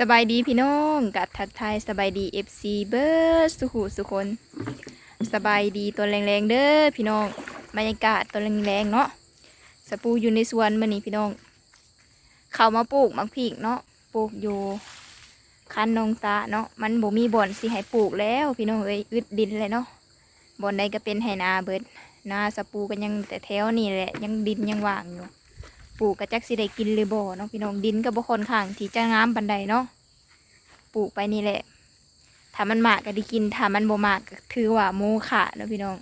สบายดีพี่น้องกับทักทยสบายดีเอฟซีเบิร์ดสุขุสุคนสบายดีตัวแรงๆเด้อพี่น้องบรรยากาศตัวแรงๆเนาะสปูอยู่ในสวนมื่อนี้พี่น้อง เขามาปลูกมักพริกเนาะปลูกอยู่คันนองซาเนาะมันบ่มีบ่อนสิให้ปลูกแล้ว พี่น้องเอ้ยอึดดินเลยเนาะบ่อนใดก็เป็นไหนาเบิดนาสปูก็ยังแต่แถวนี่แหละยังดินยังว่างอยู่ ปลูกกระจักสิได้กินเลยบ่เนาะพี่น้องดินก็บ่ค่อนข้างที่จะงามปานใดเนาะปลูกไปนี่แหละถ้ามันมากก็ได้กินถ้ามันบ่มากก็ถือว่าโมฆะเนาะพี่น้อง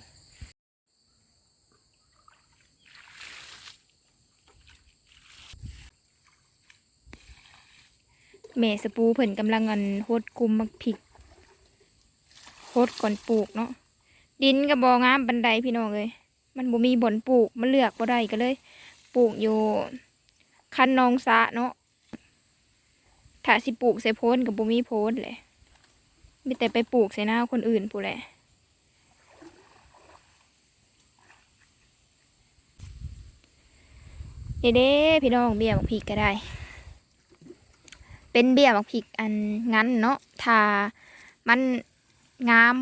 แม่สปูเพิ่นกำลังอันโหดกุมมักพริกโหดก่อนปลูกเนาะดินก็บ่งามปานใดพี่น้องเอ้ยมันบ่มีบ่นปลูกมันเลือกบ่ได้ก็เลย ปลูกอยู่คันนองสะเนาะถ้าสิปลูกใส่โพนกับบุมีโพนเลยมีแต่ไปปลูกใส่หน้าคนอื่นผู้นแหละเด้เด้พี่น้องเบี้ยหมักพริกก็ได้ เป็นเบี้ยหมักพริกอันงั้นเนาะถ้ามันงาม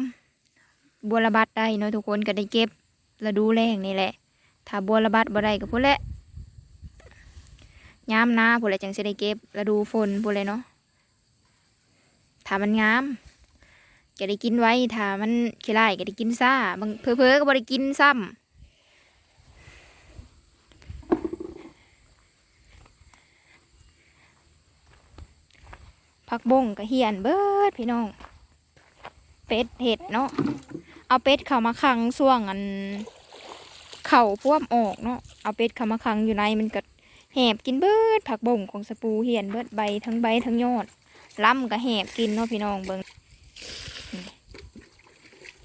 บัวระบัดได้เนาะทุกคนก็ได้เก็บแล้วดูแรงนี่แหละ ถ้าบัวระบัดบ่ได้ก็พูดแหละ ยามหน้าพูดแหละจังสิได้เก็บแล้วดูฝนพูดเลยเนาะถ้ามันงามก็ได้กินไว้ถ้ามันขี้ไล่ก็ได้กินซ่าบางเพอเพอๆก็บ่ได้กินซ้ำผักบงก็เหียนเบิดพี่น้อง เป็ดเห็ดเนาะเอาเป็ดเข้ามาขังส่วงอัน เข่าพวมออกเนาะเอาเป็ดเข้ามาขังอยู่ในมันก็ แหบกินเบิดผักบ่งของสปูเหียนเบิดใบทั้งใบทั้งยอดล่ำก็แหบกินเนาะพี่น้องเบิงนี่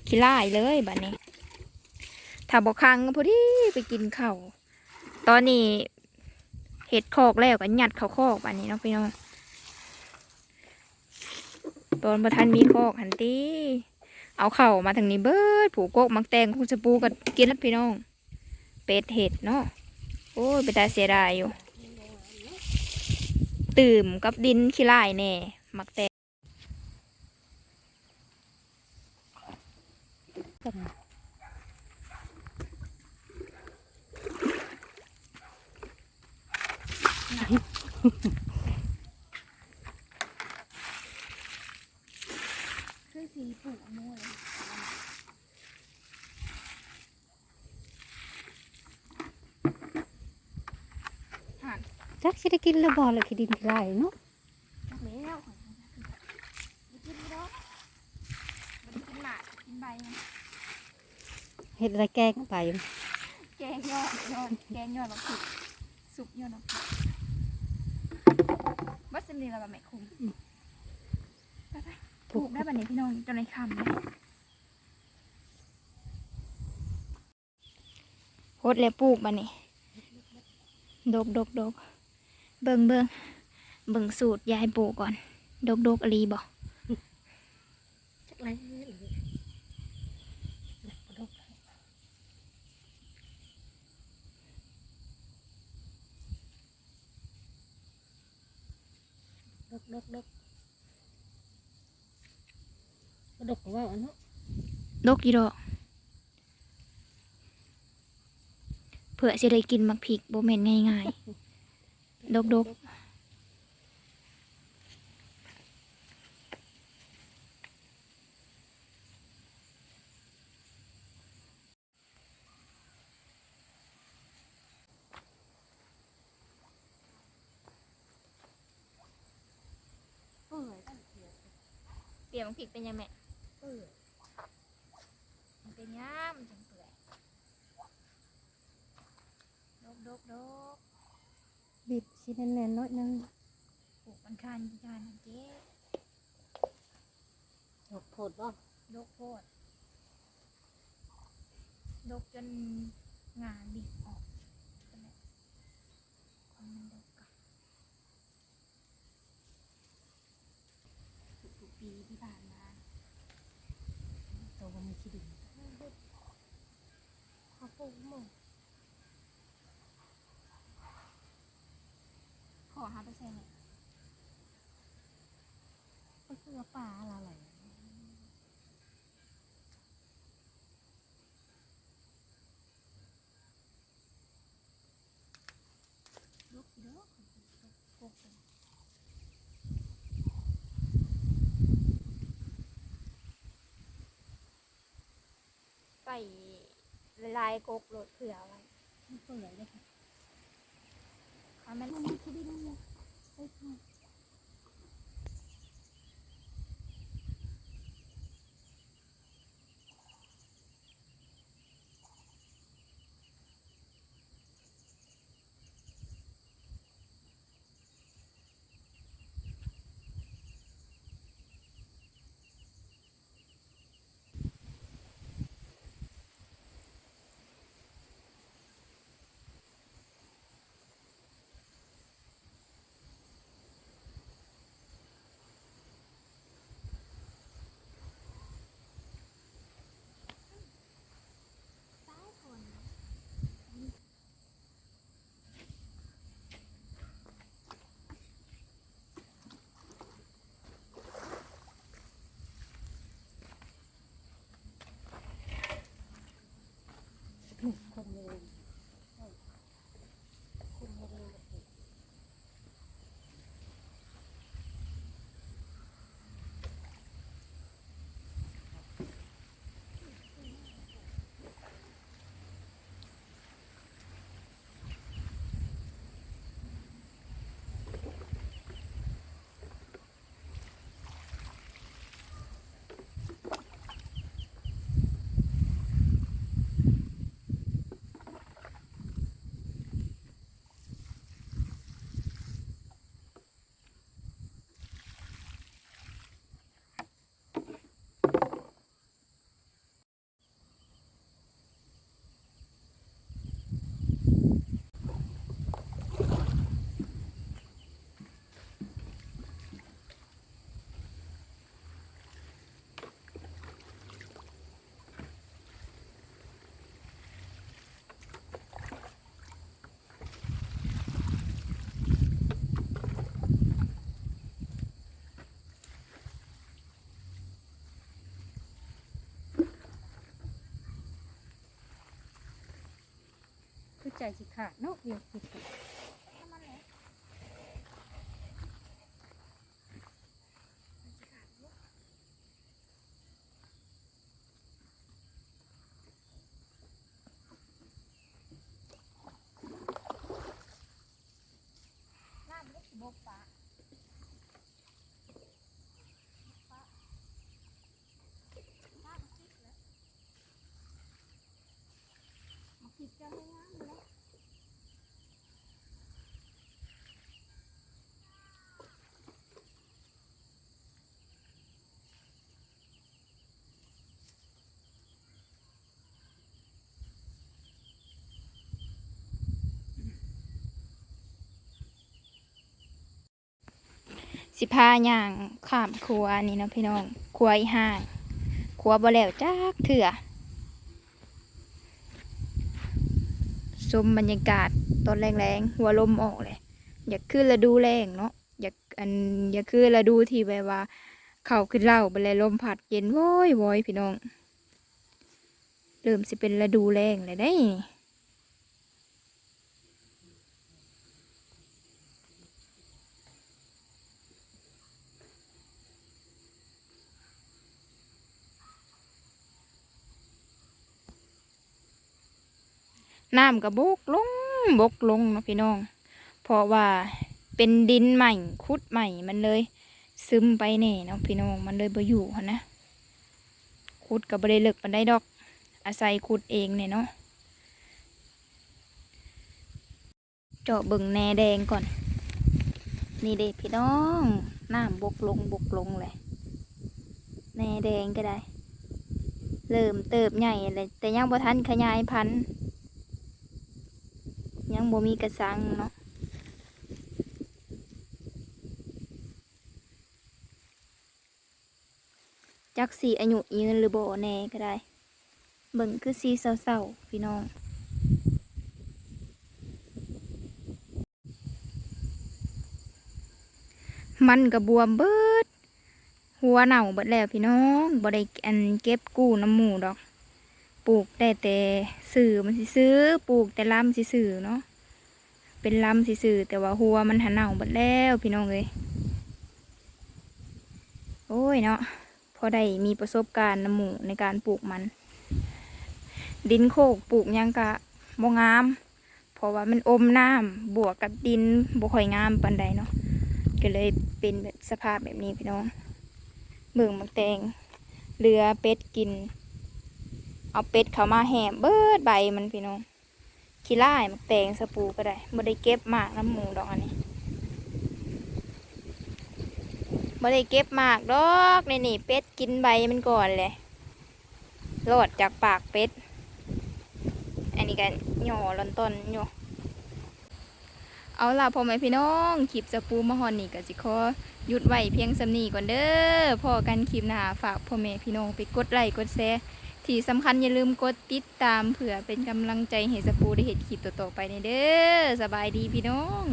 ขี้ล่ายเลยบัดนี้ ถ้าบอกคังพอดีไปกินเข่าวตอนนี้เห็ดคอกแล้วก็หยัดเขาคอกบัดนี้เนาะพี่น้องตอนประทันมีคอกหันตีเอาเข่ามาทางนี้เบิด ผูกโกกมักแตงคุสปูกับกินแล้วพี่น้อง เป็ดเห็ดเนาะโอ้ยไปตาเสียดายอยู่ ตื่มกับดินขี้ลายแน่มักแตงคือสีผูกมวย จั กสิได้กินแล้วบ่เลยขี้ดินขี้ไร่เนาะจักแล้วข่อยบ่กินบ่ดอกมันกินหมากกินใบมันเฮ็ดอะไรแกงไปแกงยอดยอดแกงยอดบักผิดสุกยอดบักผิดวัดสมีระบาดไม่คุ้มไปไปปลูกได้บันนี้พี่น้องจนในคำเลยโคตรเลยปลูกบันนี้ดกดกดก เบิ่งเบิ่งเบิ่งสูตรยายปลูกก่อน ดกดกอลีบอกจักไรดกดกดกดกว่าเนาะดกยู่ดอกเผื่อจะได้กินมักพริกโบเมนง่ายๆ ดกดกเปื่อยเปลี่ยนมักพริกเป็นยังแม่เปื่อยมันเป็นย่ามนจังเปื่อยดกดกดก บิดสิแน่นๆน้อยนึงปลูกมันคานกี่คานเจ๊ดกโพดบ่ดกโพดดกจนงาบิดออกนั่นแหละความมันดกอะทุกๆปีที่ผ่านมาโตบ่มีขี้ดินเขาปลูกหมด ขอห้าเปอร์เซ็นต์ว่าปลาอะไรใส่ลายกกโหลดเผื่อไว้มันเปื่อยเลยค่ะเอามันมันคือดีนั่นเลย เอ้ ใจสิขาดเนาะเดียวคือขาด สิพาย่างข้ามครัวนี่นะพี่น้องครัวอีห้างครัวบ่แล้วจักเถื่อชมบรรยากาศตอนแรงๆหัวลมออกเลย อยากขึ้นฤดูแรงเนาะอยากอันอยากขึ้นฤดูที่แบบว่า เขาขึ้นเหล่าไปเลยลมพัดเย็นโว้ยโว้ยพี่น้องเริ่มสิเป็นฤดูแรงเลยได้นี่ น้ำกับกลงบกลงนาะพี่น้อง เพราะว่าเป็นดินใหม่คุดใหม่มันเลย ซึมไปแน่เนาะพี่น้องมันเลยบ่อยู่นะคุดกับบ่ได้เลิกมันได้ดอก อาศัยคุดเองเนี่ยเนาะเจาะเบิ่งแหนแดงก่อน นี่เด็พี่น้องน้ำบกลงบกลงเลยแหนแดงก็ได้ เริ่มเติบใหญ่เลยแต่ยังบ่ทันขยายพันธุ์ ยังบ่มีกระสังเนาะจักสีอายุยืนหรือบ่แน่ก็ได้ เบิ่งคือสีเศร้าๆพี่น้อง มันกับบวมเบิดหัหัวเน่าเบิดแล้วพี่น้องบ่ได้อันเก็บกู้น้ำหมูดอก ปลูกได้แต่สื่อมันสิซื้อ ปลูกแต่ลำสิซื้อเนาะ เป็นลำสิซื้อแต่ว่าหัวมันหันเน่าเบิดแล้วพี่น้องเลยโอ้ยเนาะพอได้มีประสบการณ์น้ำหมูในการปลูกมัน ดินโคกปลูกยังกะบงาม เพราะว่ามันอมน้ำบวกกับดินบ่ค่อยงามปานใดเนาะก็เลยเป็นแบบสภาพแบบนี้พี่น้องเบิ่งมักแตงเรือเป็ดกิน เอาเป็ดเขามาแหมเบิดใบมันพี่น้อง ขี้ล่ายมักแตงสปูก็ได้บ่ได้เก็บมากน้ำหมูดอกอันนี้บ่ได้เก็บมากดอกนี่นี่เป็ดกินใบมันก่อนเลยรอดจากปากเป็ด อันนี้กันหย่อลอนต้นหย่อเอาล่ะพ่อแม่พี่น้องคลิปสปูมาฮอนนี่ก็สิขอหยุดไว้เพียงสำนีก่อนเด้อพอกันคลิปหน้าฝากพ่อแม่พี่น้องไปกดไลค์กดแชร์ ที่สำคัญอย่าลืมกดติดตามเผื่อเป็นกำลังใจให้สปูได้เห็นคลิปต่อๆไปในเด้อสบายดีพี่น้อง